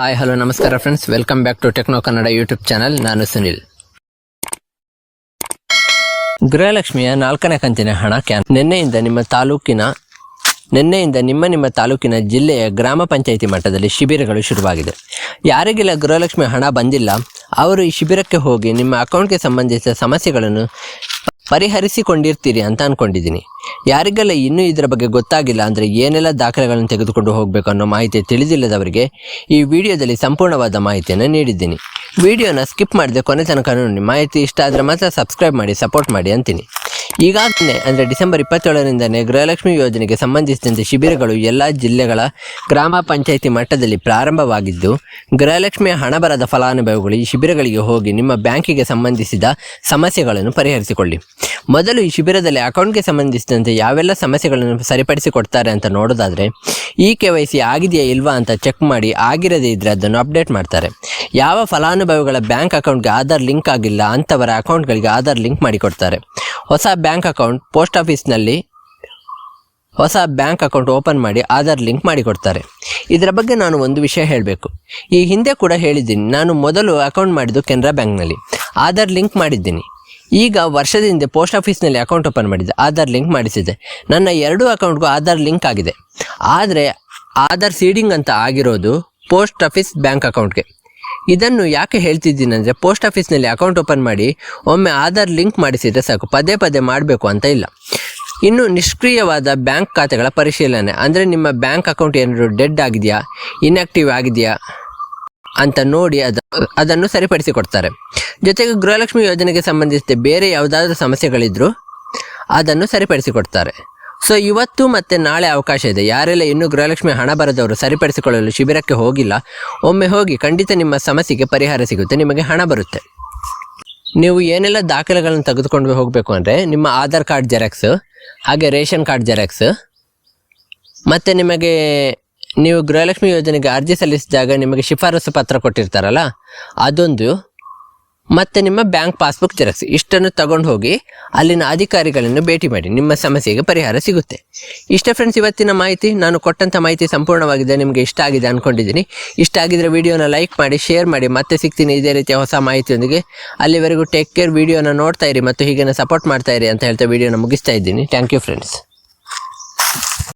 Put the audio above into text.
Hi hello ನಮಸ್ಕಾರ friends welcome back to Techno Kannada YouTube channel ನಾನು ಸುನಿಲ್. ಗೃಹಲಕ್ಷ್ಮಿಯ ನಾಲ್ಕನೇ ಕಂತಿನ ಹಣ ಕ್ಯಾನ್ ನಿನ್ನೆಯಿಂದ ನಿಮ್ಮ ತಾಲೂಕಿನ ನಿನ್ನೆಯಿಂದ ನಿಮ್ಮ ನಿಮ್ಮ ತಾಲೂಕಿನ ಜಿಲ್ಲೆಯ ಗ್ರಾಮ ಪಂಚಾಯಿತಿ ಮಟ್ಟದಲ್ಲಿ ಶಿಬಿರಗಳು ಶುರುವಾಗಿದೆ. ಯಾರಿಗೆಲ್ಲ ಗೃಹಲಕ್ಷ್ಮಿ ಹಣ ಬಂದಿಲ್ಲ, ಅವರು ಈ ಶಿಬಿರಕ್ಕೆ ಹೋಗಿ ನಿಮ್ಮ ಅಕೌಂಟ್ಗೆ ಸಂಬಂಧಿಸಿದ ಸಮಸ್ಯೆಗಳನ್ನು ಪರಿಹರಿಸಿಕೊಂಡಿರ್ತೀರಿ ಅಂತ ಅನ್ಕೊಂಡಿದ್ದೀನಿ. ಯಾರಿಗೆಲ್ಲ ಇನ್ನೂ ಇದರ ಬಗ್ಗೆ ಗೊತ್ತಾಗಿಲ್ಲ ಅಂದರೆ ಏನೆಲ್ಲ ದಾಖಲೆಗಳನ್ನು ತೆಗೆದುಕೊಂಡು ಹೋಗಬೇಕು ಅನ್ನೋ ಮಾಹಿತಿ ತಿಳಿದಿಲ್ಲದವರಿಗೆ ಈ ವಿಡಿಯೋದಲ್ಲಿ ಸಂಪೂರ್ಣವಾದ ಮಾಹಿತಿಯನ್ನು ನೀಡಿದ್ದೀನಿ. ವಿಡಿಯೋನ ಸ್ಕಿಪ್ ಮಾಡಿದೆ ಕೊನೆ ತನಕ ನೋಡಿ. ಮಾಹಿತಿ ಇಷ್ಟ ಆದರೆ ಮಾತ್ರ ಸಬ್ಸ್ಕ್ರೈಬ್ ಮಾಡಿ, ಸಪೋರ್ಟ್ ಮಾಡಿ ಅಂತೀನಿ. ಈಗಾಗಲೇ, ಅಂದರೆ ಡಿಸೆಂಬರ್ ಇಪ್ಪತ್ತೇಳರಿಂದನೇ ಗೃಹಲಕ್ಷ್ಮಿ ಯೋಜನೆಗೆ ಸಂಬಂಧಿಸಿದಂತೆ ಶಿಬಿರಗಳು ಎಲ್ಲ ಜಿಲ್ಲೆಗಳ ಗ್ರಾಮ ಪಂಚಾಯಿತಿ ಮಟ್ಟದಲ್ಲಿ ಪ್ರಾರಂಭವಾಗಿದ್ದು, ಗೃಹಲಕ್ಷ್ಮಿಯ ಹಣ ಬರದ ಫಲಾನುಭವಿಗಳು ಈ ಶಿಬಿರಗಳಿಗೆ ಹೋಗಿ ನಿಮ್ಮ ಬ್ಯಾಂಕಿಗೆ ಸಂಬಂಧಿಸಿದ ಸಮಸ್ಯೆಗಳನ್ನು ಪರಿಹರಿಸಿಕೊಳ್ಳಿ. ಮೊದಲು ಈ ಶಿಬಿರದಲ್ಲಿ ಅಕೌಂಟ್ಗೆ ಸಂಬಂಧಿಸಿದಂತೆ ಯಾವೆಲ್ಲ ಸಮಸ್ಯೆಗಳನ್ನು ಸರಿಪಡಿಸಿಕೊಡ್ತಾರೆ ಅಂತ ನೋಡೋದಾದರೆ ಇ ಕೆ ವೈ ಸಿ ಆಗಿದೆಯಾ ಇಲ್ವಾ ಅಂತ ಚೆಕ್ ಮಾಡಿ ಆಗಿರದೇ ಇದ್ದರೆ ಅದನ್ನು ಅಪ್ಡೇಟ್ ಮಾಡ್ತಾರೆ. ಯಾವ ಫಲಾನುಭವಿಗಳ ಬ್ಯಾಂಕ್ ಅಕೌಂಟ್ಗೆ ಆಧಾರ್ ಲಿಂಕ್ ಆಗಿಲ್ಲ ಅಂಥವರ ಅಕೌಂಟ್ಗಳಿಗೆ ಆಧಾರ್ ಲಿಂಕ್ ಮಾಡಿಕೊಡ್ತಾರೆ. ಹೊಸ ಬ್ಯಾಂಕ್ ಅಕೌಂಟ್ ಪೋಸ್ಟ್ ಆಫೀಸ್ನಲ್ಲಿ ಹೊಸ ಬ್ಯಾಂಕ್ ಅಕೌಂಟ್ ಓಪನ್ ಮಾಡಿ ಆಧಾರ್ ಲಿಂಕ್ ಮಾಡಿಕೊಡ್ತಾರೆ. ಇದರ ಬಗ್ಗೆ ನಾನು ಒಂದು ವಿಷಯ ಹೇಳಬೇಕು. ಈ ಹಿಂದೆ ಕೂಡ ಹೇಳಿದ್ದೀನಿ, ನಾನು ಮೊದಲು ಅಕೌಂಟ್ ಮಾಡಿದ್ದು ಕೆನರಾ ಬ್ಯಾಂಕ್ನಲ್ಲಿ. ಆಧಾರ್ ಲಿಂಕ್ ಮಾಡಿದ್ದೀನಿ. ಈಗ ವರ್ಷದಿಂದ ಪೋಸ್ಟ್ ಆಫೀಸ್ನಲ್ಲಿ ಅಕೌಂಟ್ ಓಪನ್ ಮಾಡಿದ್ದೆ ಆಧಾರ್ ಲಿಂಕ್ ಮಾಡಿಸಿದೆ. ನನ್ನ ಎರಡೂ ಅಕೌಂಟ್ಗೂ ಆಧಾರ್ ಲಿಂಕ್ ಆಗಿದೆ. ಆದರೆ ಆಧಾರ್ ಸೀಡಿಂಗ್ ಅಂತ ಆಗಿರೋದು ಪೋಸ್ಟ್ ಆಫೀಸ್ ಬ್ಯಾಂಕ್ ಅಕೌಂಟ್ಗೆ. ಇದನ್ನು ಯಾಕೆ ಹೇಳ್ತಿದ್ದೀನಿ ಅಂದರೆ ಪೋಸ್ಟ್ ಆಫೀಸ್ನಲ್ಲಿ ಅಕೌಂಟ್ ಓಪನ್ ಮಾಡಿ ಒಮ್ಮೆ ಆಧಾರ್ ಲಿಂಕ್ ಮಾಡಿಸಿದರೆ ಸಾಕು, ಪದೇ ಪದೇ ಮಾಡಬೇಕು ಅಂತ ಇಲ್ಲ. ಇನ್ನು ನಿಷ್ಕ್ರಿಯವಾದ ಬ್ಯಾಂಕ್ ಖಾತೆಗಳ ಪರಿಶೀಲನೆ, ಅಂದರೆ ನಿಮ್ಮ ಬ್ಯಾಂಕ್ ಅಕೌಂಟ್ ಏನಾದರೂ ಡೆಡ್ ಆಗಿದೆಯಾ ಇನ್ಆಕ್ಟಿವ್ ಆಗಿದೆಯಾ ಅಂತ ನೋಡಿ ಅದ, ಅದನ್ನು ಸರಿಪಡಿಸಿಕೊಡ್ತಾರೆ. ಜೊತೆಗೆ ಗೃಹಲಕ್ಷ್ಮಿ ಯೋಜನೆಗೆ ಸಂಬಂಧಿಸಿದ ಬೇರೆ ಯಾವುದಾದ್ರೂ ಸಮಸ್ಯೆಗಳಿದ್ದರೂ ಅದನ್ನು ಸರಿಪಡಿಸಿಕೊಡ್ತಾರೆ. ಸೊ ಇವತ್ತು ಮತ್ತು ನಾಳೆ ಅವಕಾಶ ಇದೆ. ಯಾರೆಲ್ಲ ಇನ್ನೂ ಗೃಹಲಕ್ಷ್ಮಿ ಹಣ ಬರದವರು ಸರಿಪಡಿಸಿಕೊಳ್ಳಲು ಶಿಬಿರಕ್ಕೆ ಹೋಗಿಲ್ಲ, ಒಮ್ಮೆ ಹೋಗಿ ಖಂಡಿತ ನಿಮ್ಮ ಸಮಸ್ಯೆಗೆ ಪರಿಹಾರ ಸಿಗುತ್ತೆ, ನಿಮಗೆ ಹಣ ಬರುತ್ತೆ. ನೀವು ಏನೆಲ್ಲ ದಾಖಲೆಗಳನ್ನು ತೆಗೆದುಕೊಂಡು ಹೋಗಬೇಕು ಅಂದರೆ ನಿಮ್ಮ ಆಧಾರ್ ಕಾರ್ಡ್ ಜೆರಾಕ್ಸ್, ಹಾಗೆ ರೇಷನ್ ಕಾರ್ಡ್ ಜೆರಾಕ್ಸ್, ಮತ್ತು ನಿಮಗೆ ನೀವು ಗೃಹಲಕ್ಷ್ಮಿ ಯೋಜನೆಗೆ ಅರ್ಜಿ ಸಲ್ಲಿಸಿದಾಗ ನಿಮಗೆ ಶಿಫಾರಸು ಪತ್ರ ಕೊಟ್ಟಿರ್ತಾರಲ್ಲ, ಅದೊಂದು. ಮತ್ತು ನಿಮ್ಮ ಬ್ಯಾಂಕ್ ಪಾಸ್ಬುಕ್ ಜೆರಾಕ್ಸ್ ಇಷ್ಟನ್ನು ತಗೊಂಡು ಹೋಗಿ ಅಲ್ಲಿನ ಅಧಿಕಾರಿಗಳನ್ನು ಭೇಟಿ ಮಾಡಿ ನಿಮ್ಮ ಸಮಸ್ಯೆಗೆ ಪರಿಹಾರ ಸಿಗುತ್ತೆ. ಇಷ್ಟೇ ಫ್ರೆಂಡ್ಸ್ ಇವತ್ತಿನ ಮಾಹಿತಿ ನಾನು ಕೊಟ್ಟಂಥ ಮಾಹಿತಿ ಸಂಪೂರ್ಣವಾಗಿದೆ, ನಿಮಗೆ ಇಷ್ಟ ಆಗಿದೆ ಅಂದ್ಕೊಂಡಿದ್ದೀನಿ ಇಷ್ಟ ಆಗಿದ್ರೆ ವಿಡಿಯೋನ ಲೈಕ್ ಮಾಡಿ ಶೇರ್ ಮಾಡಿ, ಮತ್ತೆ ಸಿಗ್ತೀನಿ ಇದೇ ರೀತಿಯ ಹೊಸ ಮಾಹಿತಿಯೊಂದಿಗೆ. ಅಲ್ಲಿವರೆಗೂ ಟೇಕ್ ಕೇರ್ ವಿಡಿಯೋನ ನೋಡ್ತಾ ಇರಿ ಮತ್ತು ಹೀಗೆ ಸಪೋರ್ಟ್ ಮಾಡ್ತಾ ಇರಿ ಅಂತ ಹೇಳ್ತಾ ವಿಡಿಯೋನ ಮುಗಿಸ್ತಾ ಇದ್ದೀನಿ. Thank you friends